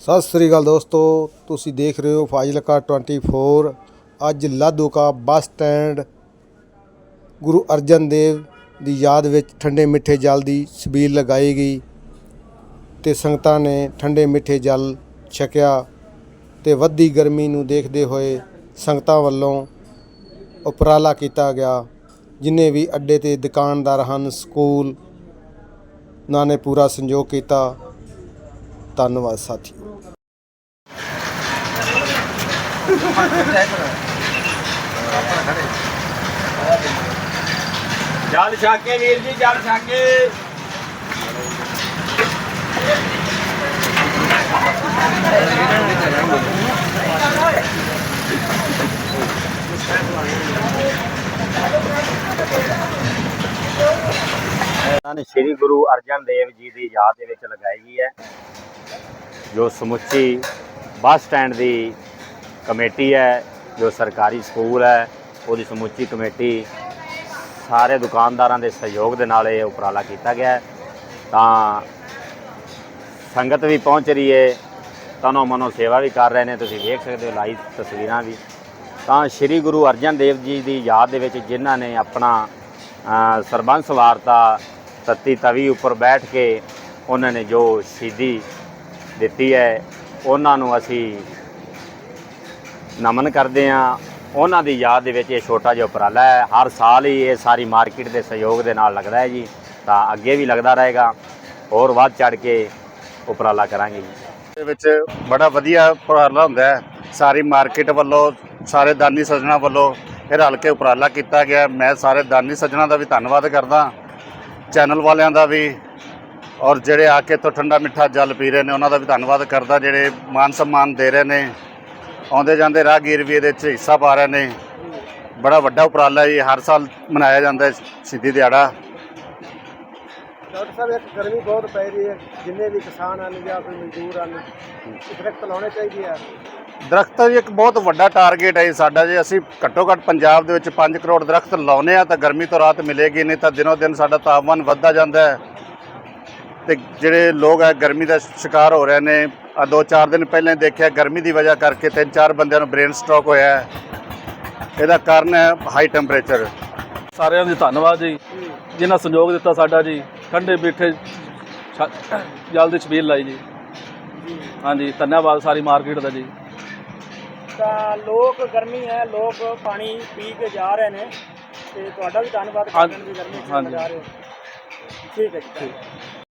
ਸਤਿ ਸ੍ਰੀ ਅਕਾਲ ਦੋਸਤੋ, ਤੁਸੀਂ ਦੇਖ ਰਹੇ ਹੋ ਫਾਜ਼ਿਲਕਾ 24 ਅੱਜ ਲਾਧੂਕਾ ਬੱਸ ਸਟੈਂਡ ਗੁਰੂ ਅਰਜਨ ਦੇਵ ਦੀ ਯਾਦ ਵਿੱਚ ਠੰਡੇ ਮਿੱਠੇ ਜਲ ਦੀ ਛਬੀਲ ਲਗਾਈ ਗਈ ਤੇ ਸੰਗਤਾਂ ਨੇ ਠੰਡੇ ਮਿੱਠੇ ਜਲ ਛਕਿਆ ਤੇ ਵੱਧਦੀ ਗਰਮੀ ਨੂੰ ਦੇਖਦੇ ਹੋਏ ਸੰਗਤਾਂ ਵੱਲੋਂ ਉਪਰਾਲਾ ਕੀਤਾ ਗਿਆ, ਜਿਨੇ ਵੀ ਅੱਡੇ ਤੇ ਦੁਕਾਨਦਾਰ ਹਨ, ਸਕੂਲ, ਉਹਨਾਂ ਨੇ ਪੂਰਾ ਸੰਯੋਗ ਕੀਤਾ। ਧੰਨਵਾਦ ਸਾਥੀਓ। ਜਲ ਛਾਕੇ ਵੀਰ ਜੀ, ਜਲ ਛਾਕੇ। ਸ੍ਰੀ ਗੁਰੂ ਅਰਜਨ ਦੇਵ ਜੀ ਦੀ ਯਾਦ ਦੇ ਵਿੱਚ ਲਗਾਈ ਗਈ ਹੈ। ਜੋ ਸਮੁੱਚੀ ਬੱਸ ਸਟੈਂਡ ਦੀ ਕਮੇਟੀ ਹੈ, ਜੋ ਸਰਕਾਰੀ ਸਕੂਲ ਹੈ, ਉਹਦੀ ਸਮੁੱਚੀ ਕਮੇਟੀ ਸਾਰੇ ਦੁਕਾਨਦਾਰਾਂ ਦੇ ਸਹਿਯੋਗ ਦੇ ਨਾਲ ਇਹ ਉਪਰਾਲਾ ਕੀਤਾ ਗਿਆ ਤਾਂ ਸੰਗਤ ਵੀ ਪਹੁੰਚ ਰਹੀ ਹੈ, ਤਨੋ ਮਨੋ ਸੇਵਾ ਵੀ ਕਰ ਰਹੇ ਨੇ, ਤੁਸੀਂ ਵੇਖ ਸਕਦੇ ਹੋ ਲਾਈਵ ਤਸਵੀਰਾਂ ਵੀ। ਤਾਂ ਸ੍ਰੀ ਗੁਰੂ ਅਰਜਨ ਦੇਵ ਜੀ ਦੀ ਯਾਦ ਦੇ ਵਿੱਚ ਜਿਨ੍ਹਾਂ ਨੇ ਆਪਣਾ ਸਰਬੰਸ ਵਾਰਤਾ ਤਤੀ ਤਵੀ ਉੱਪਰ ਬੈਠ ਕੇ ਉਹਨਾਂ ਨੇ ਜੋ ਸ਼ਹੀਦੀ ਦਿੱਤੀ ਹੈ, ਉਹਨਾਂ ਨੂੰ ਅਸੀਂ ਨਮਨ ਕਰਦੇ ਹਾਂ। ਉਹਨਾਂ ਦੀ ਯਾਦ ਦੇ ਵਿੱਚ ਇਹ ਛੋਟਾ ਜਿਹਾ ਉਪਰਾਲਾ ਹੈ। ਹਰ ਸਾਲ ਹੀ ਇਹ ਸਾਰੀ ਮਾਰਕੀਟ ਦੇ ਸਹਿਯੋਗ ਦੇ ਨਾਲ ਲੱਗਦਾ ਹੈ ਜੀ। ਤਾਂ ਅੱਗੇ ਵੀ ਲੱਗਦਾ ਰਹੇਗਾ। ਹੋਰ ਵੱਧ ਚੜ ਕੇ ਉਪਰਾਲਾ ਕਰਾਂਗੇ ਜੀ। ਦੇ ਵਿੱਚ ਬੜਾ ਵਧੀਆ ਉਪਰਾਲਾ ਹੁੰਦਾ ਹੈ। ਸਾਰੀ ਮਾਰਕੀਟ ਵੱਲੋਂ, ਸਾਰੇ ਦਾਨੀ ਸੱਜਣਾ ਵੱਲੋਂ ਇਹ ਰਲ ਕੇ ਉਪਰਾਲਾ ਕੀਤਾ ਗਿਆ ਮੈਂ ਸਾਰੇ ਦਾਨੀ ਸੱਜਣਾ ਦਾ ਵੀ ਧੰਨਵਾਦ ਕਰਦਾ। ਚੈਨਲ ਵਾਲਿਆਂ ਦਾ ਵੀ ਔਰ ਜਿਹੜੇ ਆ ਕੇ ਤੋਂ ਠੰਡਾ ਮਿੱਠਾ ਜਲ ਪੀ ਰਹੇ ਨੇ, ਉਹਨਾਂ ਦਾ ਵੀ ਧੰਨਵਾਦ ਕਰਦਾ। ਜਿਹੜੇ ਮਾਨ ਸਨਮਾਨ ਦੇ ਰਹੇ ਨੇ ਆਉਂਦੇ ਜਾਂਦੇ ਰਾਹਗੀਰ ਵੀ ਇਹਦੇ 'ਚ ਹਿੱਸਾ ਪਾ ਰਹੇ ਨੇ। ਬੜਾ ਵੱਡਾ ਉਪਰਾਲਾ ਇਹ ਹਰ ਸਾਲ ਮਨਾਇਆ ਜਾਂਦਾ ਹੈ ਸ਼ਹੀਦੀ ਦਿਹਾੜਾ। ਡਾਕਟਰ ਸਾਹਿਬ ਇੱਕ ਗਰਮੀ ਬਹੁਤ ਪੈ ਰਹੀ ਹੈ। ਜਿੰਨੇ ਵੀ ਕਿਸਾਨ ਹਨ ਜਾਂ ਕੋਈ ਮਜ਼ਦੂਰ ਹਨ ਦਰਖਤ ਲਾਉਣੇ ਚਾਹੀਦੇ ਆ। ਦਰਖਤਾਂ ਦੀ ਇੱਕ ਬਹੁਤ ਵੱਡਾ ਟਾਰਗੇਟ ਹੈ ਸਾਡਾ। ਜੇ ਅਸੀਂ ਘੱਟੋ ਘੱਟ ਪੰਜਾਬ ਦੇ ਵਿੱਚ 5 ਕਰੋੜ ਦਰਖਤ ਲਾਉਨੇ ਆ ਤਾਂ ਗਰਮੀ ਤੋਂ ਰਾਹਤ ਮਿਲੇਗੀ ਨਹੀਂ ਤਾਂ ਦਿਨੋ ਦਿਨ ਸਾਡਾ ਤਾਪਮਾਨ ਵੱਧਦਾ ਜਾਂਦਾ ਹੈ। ਤੇ ਜਿਹੜੇ ਲੋਕ ਹੈ ਗਰਮੀ ਦਾ ਸ਼ਿਕਾਰ ਹੋ ਰਹੇ ਨੇ। ਆ ਦੋ ਚਾਰ ਦਿਨ ਪਹਿਲਾਂ ਦੇਖਿਆ ਗਰਮੀ ਦੀ ਵਜ੍ਹਾ ਕਰਕੇ ਤਿੰਨ ਚਾਰ ਬੰਦਿਆਂ ਨੂੰ ਬ੍ਰੇਨ ਸਟ੍ਰੋਕ ਹੋਇਆ ਹੈ। ਇਹਦਾ ਕਾਰਨ ਹੈ ਹਾਈ ਟੈਂਪਰੇਚਰ ਸਾਰਿਆਂ ਦਾ ਧੰਨਵਾਦ ਜੀ। ਜਿਨ੍ਹਾਂ ਸਹਿਯੋਗ ਦਿੱਤਾ ਸਾਡਾ ਜੀ। ਠੰਡੇ ਮਿੱਠੇ ਛ- ਜਲ ਦੀ ਛਬੀਲ ਲਾਈ ਜੀ। ਹਾਂਜੀ ਧੰਨਵਾਦ ਸਾਰੀ ਮਾਰਕੀਟ ਦਾ ਜੀ। ਤਾਂ ਲੋਕ ਗਰਮੀ ਹੈ ਲੋਕ ਪਾਣੀ ਪੀ ਕੇ ਜਾ ਰਹੇ ਨੇ। ਤੇ ਤੁਹਾਡਾ ਵੀ ਧੰਨਵਾਦ ਹਾਂ- ਕਰਨ ਦੀ ਗਰਮੀ ਚ। ਲਗਾ ਰਹੇ ਹੋ। ਠੀਕ ਹੈ ਜੀ